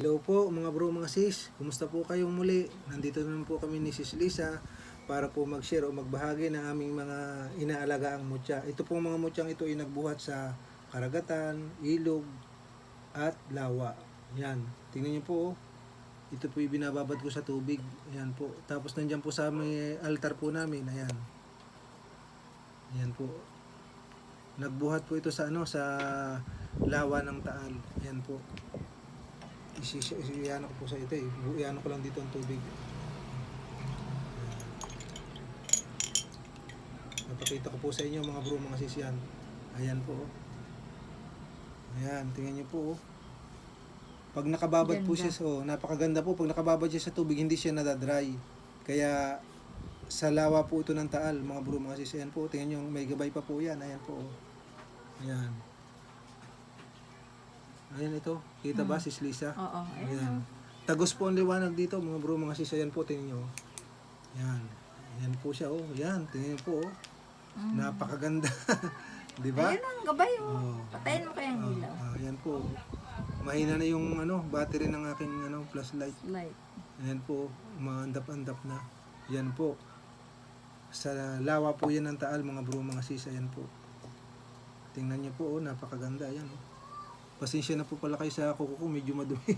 Hello po mga bro, mga sis. Kumusta po kayong muli? Nandito naman po kami ni Sis Lisa para po mag-share o magbahagi ng aming mga inaalagaang mutya. Ito po mga mutyang ito ay nagbuhat sa karagatan, ilog, at lawa. Yan. Tingnan niyo po. oh. Ito po yung binababad ko sa tubig. Yan po. Tapos nandyan po sa may altar po namin. Ayan. Yan po. Nagbuhat po ito sa ano sa lawa ng Taal. Yan po. Isiyano ko po sa ito eh. Iano ko lang dito ang tubig. Napakita ko po sa inyo mga bro, mga sisyan. Ayan po. oh. Ayan, tingnan niyo po. oh. Pag nakababad po Ganda. siya, so, napakaganda po. Pag nakababad siya sa tubig, hindi siya nadadry. Kaya sa lawa po ito ng taal, mga bro, mga sis. Ayan po, tingnan niyo, may gabay pa po yan. Ayan po. oh. Ayan. Ayan ito. Kita ba, sis Lisa? Oo. Ayan. Ayan. Tagos po ang liwanag dito, mga bro, mga sis. Ayan po, tingnan nyo. Ayan. Ayan po siya, oh. Ayan, tingnan nyo po, oh. Mm. Napakaganda. Di ba? Ayun ang gabay oh. Oo. Patayin mo kayang Oh, ilaw. ah, ayan po. Mahina na yung ano, battery ng aking ano, flashlight. Light. Ayan po, maandap-andap na. Yan po. Sa lawa po yan ng taal, mga bro, mga sis. Ayan po. Tingnan niyo po, oh, napakaganda. Ayan, oh. Pasensya na po pala kayo sa kuko ko, medyo madumi.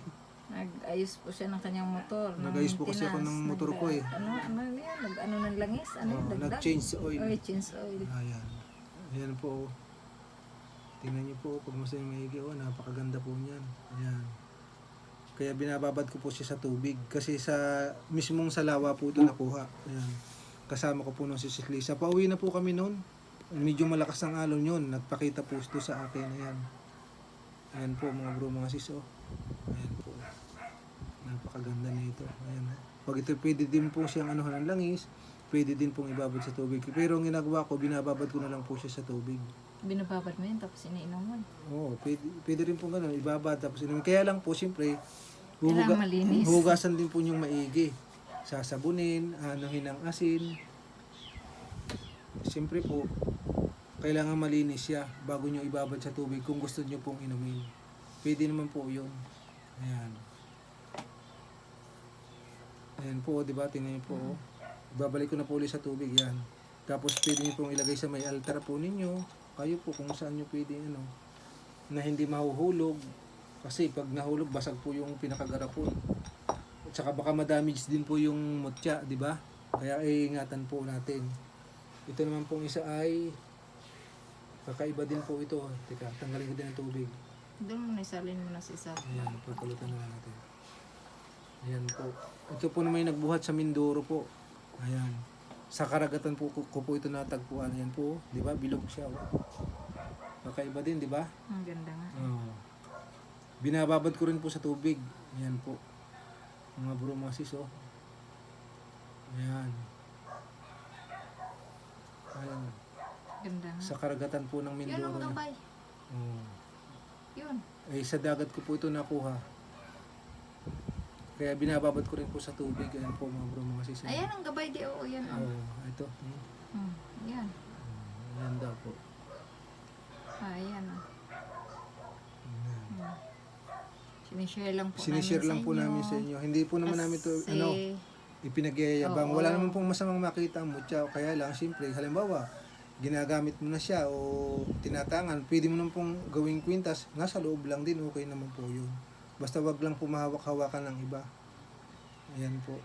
Nag-ayos po siya ng kanyang motor. ng Nag-ayos po kasi ako maintenance. ng motor ko, eh. Ano, ano yan? Nag, ano ng langis? Ano Oh, yung dagdag? nag-change oil. Oil, change oil. Ayan. Ayan po. oh. Tingnan niyo po, pag masaya maigi, oh, napakaganda po niyan. Ayan. Kaya binababad ko po siya sa tubig. Kasi sa, mismong sa lawa po ito nakuha. Ayan. Kasama ko po nung si Sis Lisa. Pauwi na po kami noon. Medyo malakas ang alon yun. Nagpakita po ito sa akin. Ayan. Ayan po mga bro, mga sis. Oh. Ayan po. Napakaganda nito. Ayan. oh. Pag ito pwede din po siyang anuhan ng langis, pwede din pong ibabad sa tubig. Pero ang ginagawa ko, binababad ko na lang po siya sa tubig. Binababad mo yun tapos iniinom mo. Oo, pwede, pwede rin po ganun, ibabad tapos inumin. Kaya lang po, siyempre, Kailangan malinis. hugasan din po yung maigi. Sasabunin, anuhin ng asin. Siyempre po, kailangan malinis siya bago nyo ibabad sa tubig kung gusto nyo pong inumin. Pwede naman po yun. Ayan. Ayan po, di ba? Tingnan nyo po. oh. Ibabalik ko na po ulit sa tubig. Yan. Tapos pwede nyo pong ilagay sa may altar po ninyo. Kayo po kung saan nyo pwede ano. Na hindi mahuhulog. Kasi pag nahulog, basag po yung pinakagarapon. At saka baka madamage din po yung mutya, di ba? Kaya iingatan po natin. Ito naman pong isa ay kakaiba din po ito. Teka, tanggalin ko din ang tubig. Doon mo na isalin mo na si Sab. Ayan, papulutan na natin. Ayan po. Ito po naman yung nagbuhat sa Mindoro po. Ayan. Sa karagatan po ko, ko po ito natagpuan. Ayan po. Di ba? Bilog siya. Oh. Kakaiba din, di ba? Ang ganda nga. Oo. Binababad ko rin po sa tubig. Ayan po. Mga bro, mga sis, oh. Ayan. Ayan. Ganda. Sa karagatan po ng Yun Mindoro. ang na- gabay. Oo. Yun. Eh, sa dagat ko po ito nakuha. Kaya binababad ko rin po sa tubig. Ayan po mga bro, mga sis. Ayan ang gabay di. Oo, yan. Oo, Oh. ito. Hmm. Hmm. Yan. Ayan daw po. Ah, ayan. Oh. Ayan. Hmm. Sinishare lang po Sinishare namin lang sa po inyo. namin sa inyo. Hindi po naman namin to Kasi, ano, ipinagyayabang. Oo. Wala naman pong masamang makita mo. Tsaka kaya lang, siyempre, halimbawa, ginagamit mo na siya o tinatangan, pwede mo naman pong gawing kwintas, nasa loob lang din, okay naman po yun. Basta wag lang pumahawak-hawakan ng iba. Ayan po.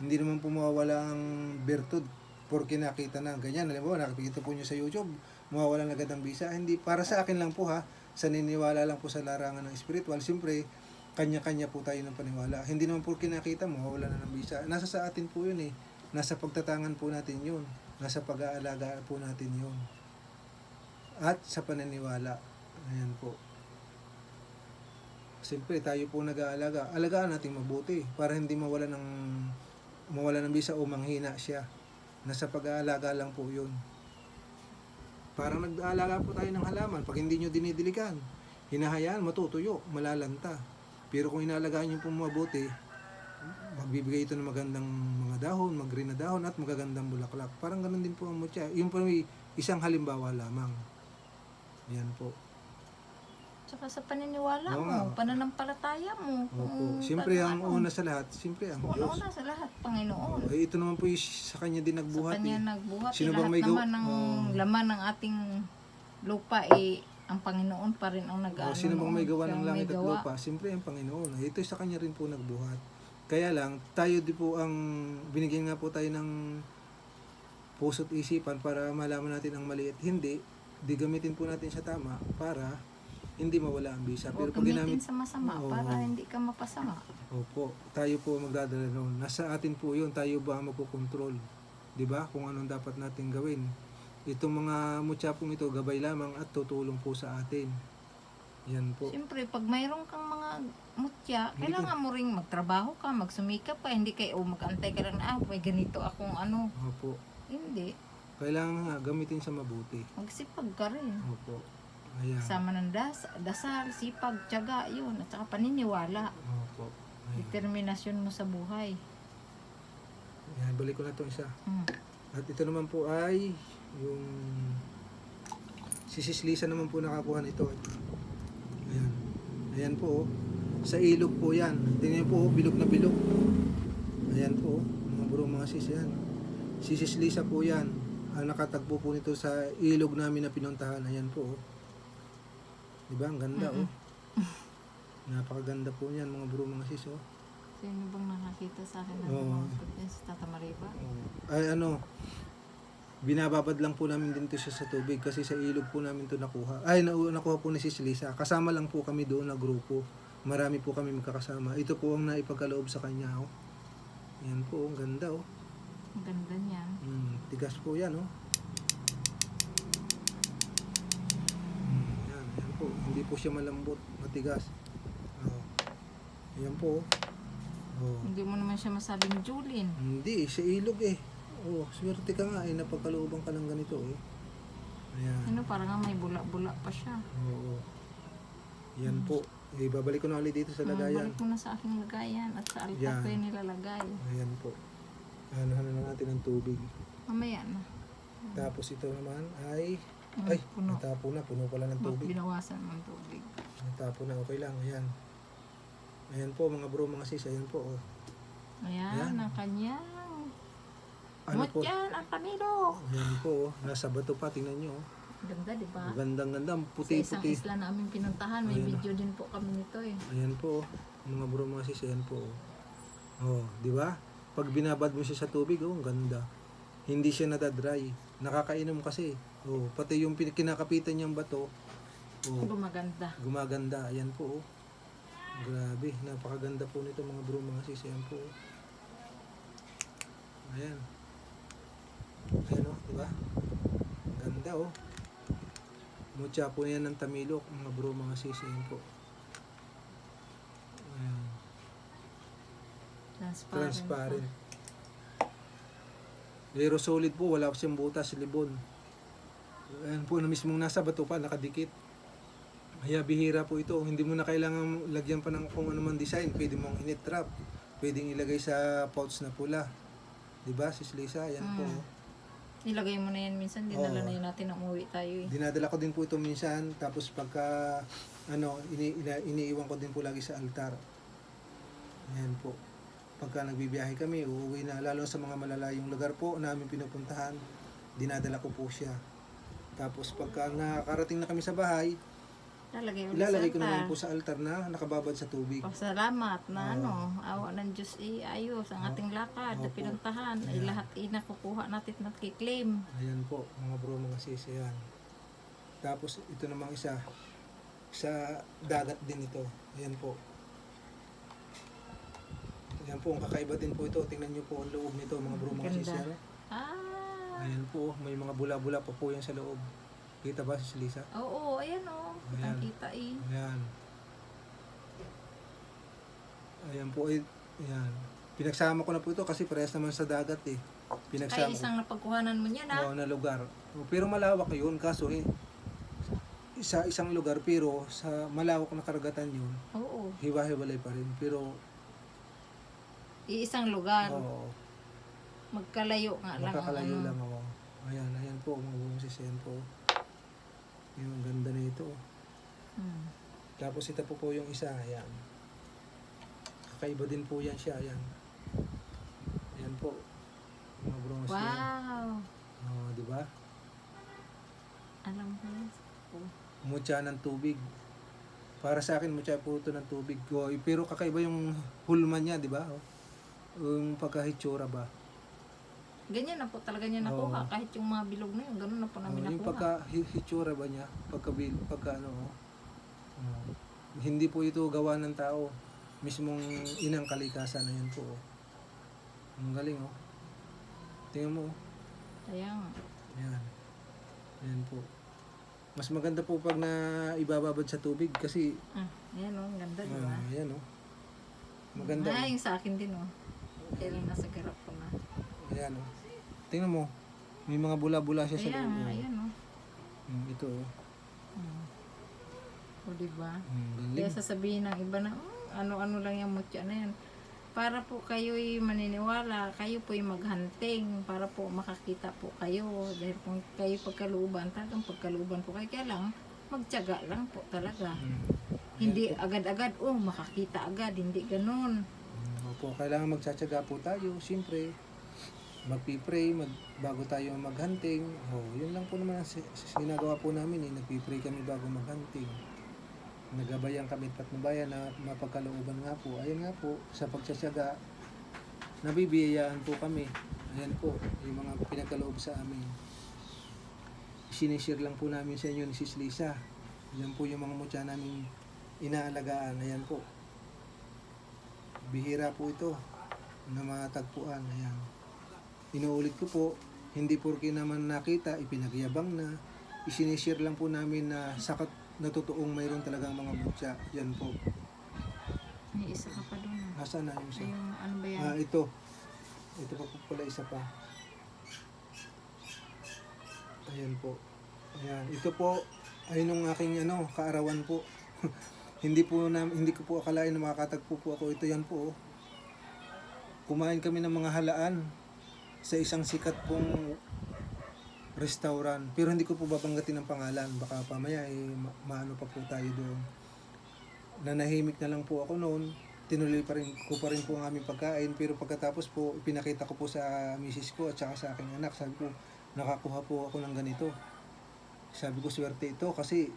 Hindi naman po mawawala ang bertud porque nakita na ganyan. Halimbawa, nakikita po nyo sa YouTube, mawawala na agad ang bisa. Hindi, para sa akin lang po ha, sa niniwala lang po sa larangan ng spiritual, siyempre, kanya-kanya po tayo ng paniwala. Hindi naman po kinakita mo, wala na ng bisa. Nasa sa atin po yun eh. Nasa pagtatangan po natin yun. Nasa pag-aalaga po natin yun. At sa paniniwala. Ayan po. Siyempre, tayo po nag-aalaga. Alagaan natin mabuti para hindi mawala ng mawala ng bisa o manghina siya. Nasa pag-aalaga lang po yun. Parang nag-aalaga po tayo ng halaman. Pag hindi nyo dinidiligan, hinahayaan, matutuyo, malalanta. Pero kung inaalagaan nyo po mabuti, magbibigay ito ng magandang mga dahon, mag-green na dahon at magagandang bulaklak. Parang ganun din po ang mutya. Yung po ay isang halimbawa lamang. Yan po. Tsaka sa paniniwala Oo mo, nga. pananampalataya mo. Opo. kung Siyempre, ang paano. una sa lahat, siyempre ang Diyos. Una-una sa lahat, Panginoon. Eh, ito naman po yung sa kanya din Sa nagbuhat Kanya eh. nagbuhat. Sino bang lahat may gaw- naman ng Oo. laman ng ating lupa eh, ang Panginoon pa rin ang O, nag-ano. Oh, sino bang may noon. gawa ng langit at gawa. lupa? Siyempre ang Panginoon. Ito sa kanya rin po nagbuhat. Kaya lang, tayo di po ang binigyan nga po tayo ng puso't isipan para malaman natin ang mali at hindi. Di gamitin po natin siya tama para hindi mawala ang bisa. Pero pag ginamit, sa masama Oo. para hindi ka mapasama. opo, tayo po magdadala noon. Nasa atin po yun, tayo ba ang magkukontrol? Di ba? Kung anong dapat natin gawin. Itong mga mutyapong ito, gabay lamang at tutulong po sa atin. Yan po. Siyempre, pag mayroon kang mga mutya, kailangan mo ring magtrabaho ka, magsumikap ka, hindi kayo o mag-antay ka lang, ah, may ganito akong ano. Opo. Hindi. Kailangan nga gamitin sa mabuti. Magsipag ka rin. Opo. Ayan. Kasama ng das, dasal, sipag, tiyaga, yun. At saka paniniwala. Opo. Ayan. Determinasyon mo sa buhay. Ayan, balik ko na itong isa. Mm. At ito naman po ay yung si Sis Lisa naman po nakakuha nito. Ayan. Po. oh. Sa ilog po yan. Tingnan po, oh, bilog na bilog. Ayan po. oh. Mga bro, mga sis, yan. Si Sis Lisa po yan. Ang nakatagpo po nito sa ilog namin na pinuntahan. Ayan po. oh. Diba? Ang ganda, oh. Napakaganda po niyan, mga bro, mga sis, oh. Sino bang nakakita sa akin ng Oo. mga pagkas Tata Mariba? Ay ano, binababad lang po namin din to siya sa tubig kasi sa ilog po namin to nakuha. Ay, na, nakuha po ni Sis Lisa. Kasama lang po kami doon na grupo. Marami po kami magkakasama. Ito po ang naipagkaloob sa kanya. Oh. Yan po, ang ganda oh. Ang ganda niyan. Mm, tigas po yan oh. Mm, yan, yan po. Hindi po siya malambot, matigas. Oh. Yan po oh. Oh. Hindi mo naman siya masabing Julin. Hindi, sa ilog eh. Oh, swerte ka nga eh, napagkalooban ka ng ganito eh. Ayan. Ano, parang nga may bula-bula pa siya. Oo. Yan po. Eh, babalik ko na ulit dito sa Mm, lagayan. balik mo na sa aking lagayan at sa altar Yan. ko yung nilalagay. Ayan po. Ano na natin ng tubig. Mamaya na. Tapos ito naman ay... Mm, Ay, puno. natapo na. Puno pala ng Bak tubig. binawasan ng tubig. Natapo na. Okay lang. Ayan. Ayan po mga bro, mga sis. Ayan po. Oh. Ayan, Ayan. ang kanyang Ano po? mutyan, ang Camilo. Ayan po. Nasa bato pa. Tingnan nyo. Ganda, di ba? Gandang ganda. Sa isang Puti-puti. isla na aming pinuntahan, may Ayan. video din po kami nito eh. Ayan po, oh. mga bro mga sis, ayan po. Oh, di ba? Pag binabad mo siya sa tubig, oh, ang ganda. Hindi siya nadadry. Nakakainom kasi. Oh, pati yung kinakapitan niyang bato, oh, Gumaganda. gumaganda. Ayan po, oh. Grabe, napakaganda po nito mga bro mga sis, ayan po. oh. Ayan. Ayan oh, di ba? Ganda oh. Mutya po yan ng tamilok, mga bro mga sis, ayan po. Ayan. Transparent. Transparent. Pero solid po, wala siyang butas, libon. Ayan po na mismong nasa bato pa, nakadikit. Kaya bihira po ito. Hindi mo na kailangan lagyan pa ng kung ano man design. Pwede mong init trap. Pwedeng ilagay sa pouch na pula. Di ba, Sis Lisa? Ayan po. Mm. Ilagay mo na yan minsan, dinala Oo. na yun natin na umuwi tayo eh. Dinadala ko din po ito minsan. Tapos pagka, ano, ini, ina- iniiwan ko din po lagi sa altar. Ayan po. Pagka nagbibiyahe kami, uuwi na. Lalo sa mga malalayong lugar po namin pinupuntahan, dinadala ko po siya. Tapos pagka nakakarating na kami sa bahay, Lalagay ulit ilalagay sa ko naman altar. po sa altar na nakababad sa tubig. Pasalamat na Oo. ano, awa ng Diyos i ayos ang ating lakad na Opo. pinuntahan. Ay lahat i nakukuha natin at nakiklaim. Ayan po, mga bro, mga sis, ayan. Tapos ito namang isa, sa dagat din ito. Ayan po. Ayan po, ang kakaiba din po ito. Tingnan nyo po ang loob nito, mga bro, mga sis. Ganda. Ayan, Ah, ayan po, may mga bula-bula pa po yan sa loob. Kita ba, sis Lisa? oo, ayan oh. Ayan. Kita eh. Ayan. Ayan po, eh, ayan. Pinagsama ko na po ito kasi parehas naman sa dagat eh. Ay, Pinagsama ko. isang napagkuhanan mo niyan ah. Oo, na lugar. O, Pero malawak yun, kaso eh, isa isang lugar pero sa malawak na karagatan yun, Oo. hiwa-hiwalay pa rin. Pero, Iisang lugar. oo, Magkalayo nga lang. ang makakalayo ano. lang ako. Ayan, ayan po, mga bumusis, ayan po. Yung ang ganda na ito. Hmm. Tapos ito po po yung isa, ayan. Kakaiba din po yan siya, ayan. Ayan po. Mga bronze yan. Wow! Oh, di ba? Alam ko yun. Oh. Mutya ng tubig. Para sa akin, mutya po ito ng tubig. Oh, pero kakaiba yung hulma niya, di ba? Oh. Yung pagkahitsura ba? Ganyan na po talaga niya nakuha. Oo. Kahit yung mga bilog na yun, ganun na po Oh, namin yung nakuha. pagkahitsura ba niya? Pagka, pagka ano, oh. Oh. Hindi po ito gawa ng tao. Mismong inang kalikasan na yan po. Oh. Ang galing, oh. Tingnan mo, oh. Kaya nga. Ayan. Ayan po. Mas maganda po pag na ibababad sa tubig kasi Ah, ayan o, ang ganda, di ba? ah, ayan oh. Maganda. Ah, yung sa akin din o. Kaya lang nasa garap ko na. Ayan oh. Tingnan mo. May mga bula-bula siya sa Ayan, loob. oh. ayan o. Mm, ito oh. Hmm. O, di ba? Mm, Kaya galing. sasabihin ng iba na, "Hmm, ano-ano lang yung mutya na yan. Para po kayo'y maniniwala, kayo po'y maghunting, para po makakita po kayo. Dahil kung kayo pagkalooban, talagang pagkalooban po kayo. Kaya lang, magtyaga lang po talaga. Mm. Hindi agad-agad, oh, makakita agad. Hindi ganun. Mm, Opo, kailangan magtsatsaga po tayo. Siyempre, magpipray mag, bago tayo maghunting. Oh, yun lang po naman ang si- sinagawa po namin eh. Nagpipray kami bago maghunting. Nagabayan kami at bayan na mapagkalooban nga po. Ayun nga po, sa pagtsatsaga, nabibiyayaan po kami. Ayan po, yung mga pinagkaloob sa amin. Sinishare lang po namin sa inyo ni Sis Lisa. Yan po yung mga mutya namin inaalagaan. Ayan po. Bihira po ito na matagpuan. Ayan. Inuulit ko po, hindi porke naman nakita, ipinagyabang na. Isinishare lang po namin na sakat na totoong mayroon talagang mga mutya. Yan po. May isa ka pa doon. Nasaan na yung isa? Ay, yung ano ba yan? Ah, ito. Ito pa po pala isa pa. Ayan po. Ayan. Ito po ay nung aking ano, kaarawan po. hindi po na, hindi ko po akalain na makakatagpo po ako. Ito yan po. oh. Kumain kami ng mga halaan sa isang sikat pong restaurant. Pero hindi ko po babanggatin ang pangalan. Baka pamaya eh, ma- maano pa po tayo doon. Nanahimik na lang po ako noon. Tinuloy pa rin ko pa rin po ang aming pagkain. Pero pagkatapos po, ipinakita ko po sa misis ko at saka sa aking anak. Sabi ko, nakakuha po ako ng ganito. Sabi ko, swerte ito kasi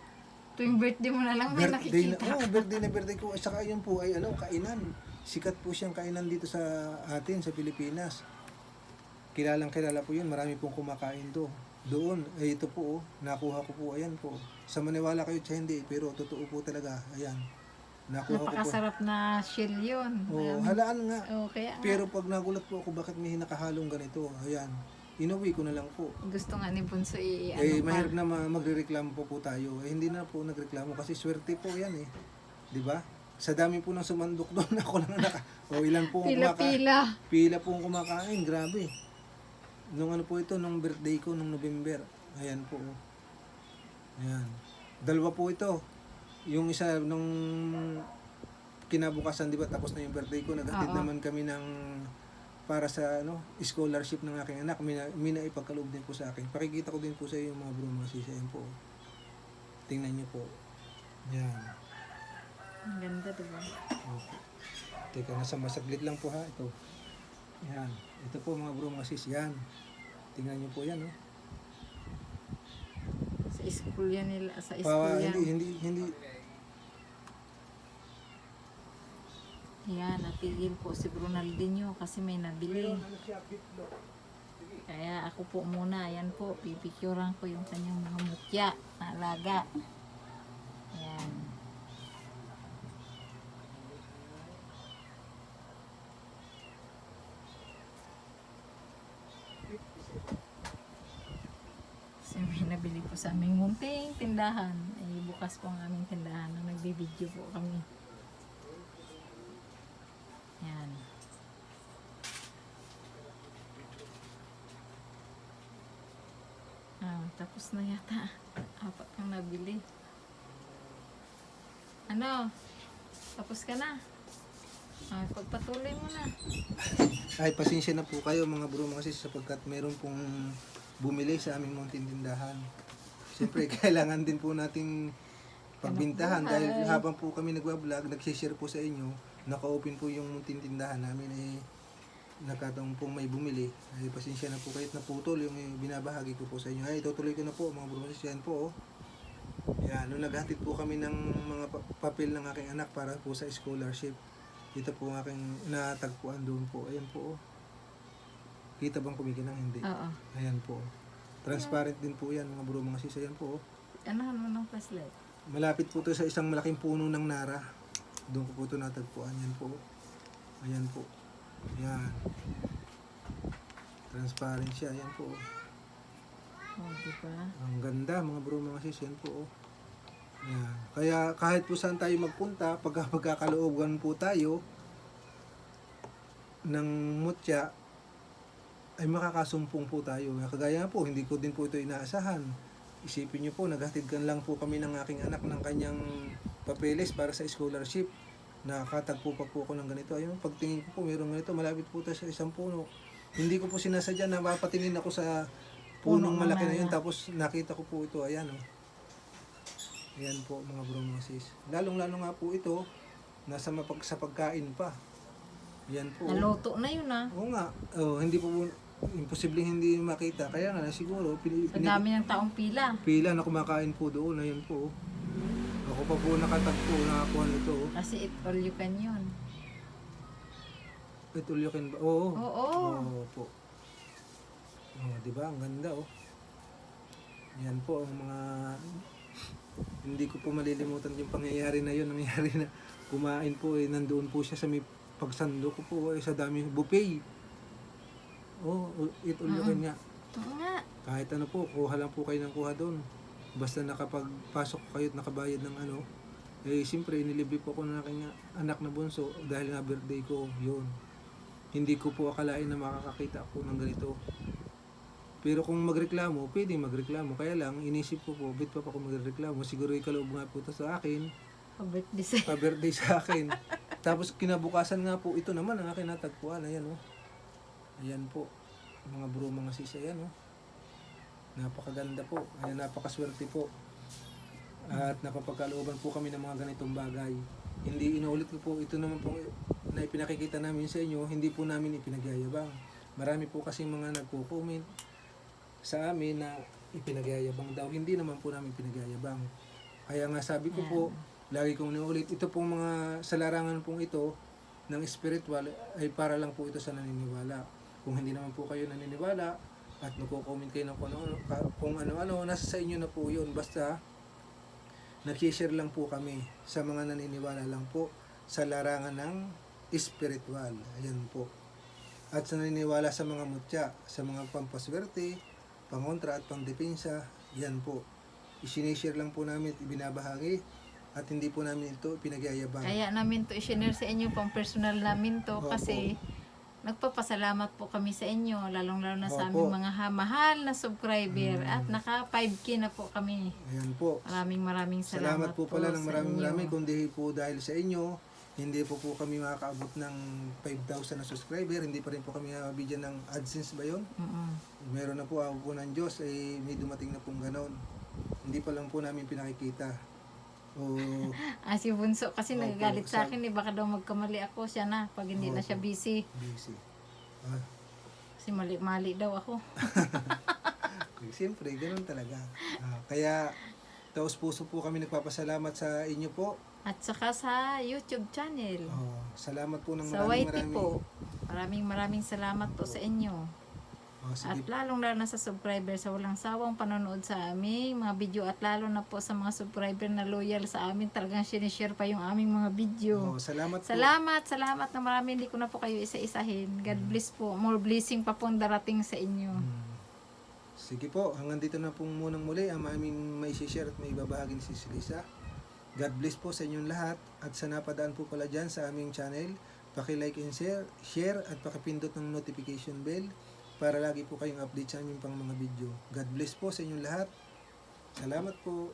Tuwing birthday mo na lang may birthday na, nakikita. oh, birthday na birthday ko. At saka yun po ay ano, kainan. Sikat po siyang kainan dito sa atin, sa Pilipinas. Kilalang kilala po yun. Marami pong kumakain do. Doon, ay ito po, oh, nakuha ko po, ayan po. Sa maniwala kayo siya hindi, pero totoo po talaga, ayan. Nakuha ko po. Napakasarap na shell yun. Oh, halaan nga. Oh, kaya nga. Pero pag nagulat po ako, bakit may nakahalong ganito? Ayan. Inuwi ko na lang po. gusto nga ni Bunso i- ano eh, pa. mahirap na ma- magrereklamo po po tayo. Eh, hindi na po nagreklamo kasi swerte po yan eh. Di ba? Sa dami po ng sumandok doon, ako lang naka... O ilan po ang kumakain. Pila-pila. Pila po ang kumakain. Grabe. Nung ano po ito, nung birthday ko, nung November. Ayan po. oh. Ayan. Dalawa po ito. Yung isa nung kinabukasan, di ba, tapos na yung birthday ko, naghatid Oo. naman kami ng para sa ano scholarship ng aking anak may, na- may naipagkaloob din po sa akin pakikita ko din po sa iyo yung mga bro mga yan po tingnan niyo po yan Ang ganda, diba? Okay. Teka, nasa masaglit lang po ha. Ito. Yan. Ito po mga bro, mga sis. Yan. Tingnan nyo po yan. Oh. Sa school yan nila. Sa Pa, school yan. hindi, hindi, hindi. Yan, natigil po si Ronaldinho kasi may nabili. Ano. Kaya ako po muna, yan po, pipicturean ko yung kanyang mga mutya na alaga. Yan. Kasi may nabili po sa aming munting tindahan. Ay, bukas po ang aming tindahan na nagbibideo po kami. Yan. Ah, tapos na yata. Apat kang nabili. Ano? Tapos ka na? Ah, pagpatuloy mo na. Ay, pasensya na po kayo mga bro, mga sis, sapagkat meron pong bumili sa aming munting tindahan. Siyempre, kailangan din po nating pagbintahan. Dahil habang po kami nagwa-vlog, nag-share po sa inyo, naka-open po yung munting tindahan namin eh nagkataon pong may bumili. Ay, pasensya na po kahit naputol yung binabahagi ko po sa inyo. Ay, tutuloy ko na po mga brothers. Yan po. Oh. Yan, nung naghatid po kami ng mga pa- papel ng aking anak para po sa scholarship. Ito po ang aking natagpuan doon po. Ayan po. Oh. Kita bang kumikinang? Hindi. Oo. Ayan po. Transparent din po yan mga bro, mga sis. Ayan po. oh. Anahan mo ng flashlight. Malapit po to sa isang malaking puno ng nara. Doon ko po ito natagpuan. Yan po. Ayan po. Yan. Transparent siya. Ayan po. Oh, di ba? Ang ganda mga bro mga sis. Yan po. Yan. Kaya kahit po saan tayo magpunta, pagka pagkakalooban po tayo ng mutya, ay makakasumpong po tayo. Kagaya po, hindi ko din po ito inaasahan. Isipin niyo po, naghatid kan lang po kami ng aking anak ng kanyang papeles para sa scholarship. Nakatagpo pa po ako ng ganito. Ayun, pagtingin ko po, mayroong ganito. Malapit po tayo sa isang puno. Hindi ko po sinasadya na mapatingin ako sa punong Puno ng malaki na yun. Tapos nakita ko po ito. Ayan, oh. Ayan po mga bro mga sis. Lalong-lalo nga po ito, nasa mapag sa pagkain pa. Ayan po. Naluto na yun ah. Oo nga. Oh, hindi po imposibleng hindi makita. Kaya nga siguro pini, Sa pini- dami ng taong pila. pila na kumakain po doon. Ayun po. Ako pa po nakatagpo nakakuha nito. Kasi it all you can yun. Ito ulyokin ba? Oo. Oo. Oo po. Oh, di ba? Ang ganda oh. Yan po ang mga hindi ko po malilimutan yung pangyayari na yun. Nangyayari na kumain po eh. Nandoon po siya sa may pagsando ko po eh, sa dami buffet. Oh, it ulyokin nga. Oo nga. Kahit ano po, kuha lang po kayo ng kuha doon. Basta nakapagpasok kayo at nakabayad ng ano, eh siyempre inilibre po ako ng aking anak na bunso dahil nga birthday ko, yun. Hindi ko po akalain na makakakita ako ng ganito. Pero kung magreklamo, pwede magreklamo. Kaya lang, inisip ko po, bit pa pa ako magreklamo. Siguro ikaloob nga po ito sa akin, Pa-birthday sa... pa-birthday sa akin. Tapos kinabukasan nga po, ito naman ang akin natagpuan. Ayan oh. Ayan po. Mga bro, mga sis, ayan oh. Napakaganda po. Ayan, napakaswerte po. At napapagkalooban po kami ng mga ganitong bagay. Hindi inuulit ko po, ito naman po na ipinakikita namin sa inyo, hindi po namin ipinagyayabang. Marami po kasi mga nagko-comment sa amin na ipinagyayabang daw. Hindi naman po namin pinagyayabang. Kaya nga sabi ko po, lagi kong inuulit, ito pong mga sa larangan pong ito ng spiritual ay para lang po ito sa naniniwala. Kung hindi naman po kayo naniniwala at nagko-comment kayo ng kung ano, kung ano-ano, nasa sa inyo na po yun. Basta nag-share lang po kami sa mga naniniwala lang po sa larangan ng spiritual. Ayan po. At sa naniniwala sa mga mutya, sa mga pampaswerte, pangontra at pangdepensa, yan po. Isinishare lang po namin, at ibinabahagi at hindi po namin ito pinagyayabang. Kaya namin to i-share sa inyo pang personal namin to Opo. kasi nagpapasalamat po kami sa inyo lalong-lalo na sa Opo. aming mga ha- mahal na subscriber Mm. at naka 5k na po kami. Ayan po. Maraming maraming Salamat, salamat, po pala ng sa maraming inyo. marami kundi po dahil sa inyo hindi po po kami makakaabot ng 5,000 na subscriber hindi pa rin po kami mabigyan ng AdSense ba yun? Mm-mm. meron na po ako po ng Diyos ay may dumating na pong ganon hindi pa lang po namin pinakikita o Ah, si Bunso kasi Opo, nagagalit sa akin eh baka daw magkamali ako siya na pag hindi na siya Opo. busy. busy ah, Kasi mali-mali daw ako. siyempre ganon talaga Ah, kaya taos puso po kami nagpapasalamat sa inyo po At saka sa YouTube channel. oh, salamat po ng Sa maraming YT maraming po. Maraming maraming salamat po sa inyo. Oh, At lalong lalo na sa subscriber sa walang sawang panonood sa aming mga video at lalo na po sa mga subscriber na loyal sa amin talagang sinishare pa yung aming mga video. oh, salamat po Salamat, salamat na marami. Hindi ko na po kayo isa-isahin. God bless po. More blessing pa po darating sa inyo. Hmm. Sige po, hanggang dito na po munang muli ang aming may share at may ibabahagi ni Sis Lisa. God bless po sa inyong lahat at sa napadaan po pala dyan sa aming channel, paki-like and share, share at pakipindot ng notification bell para lagi po kayong update sa aming pang mga video. God bless po sa inyong lahat. Salamat po.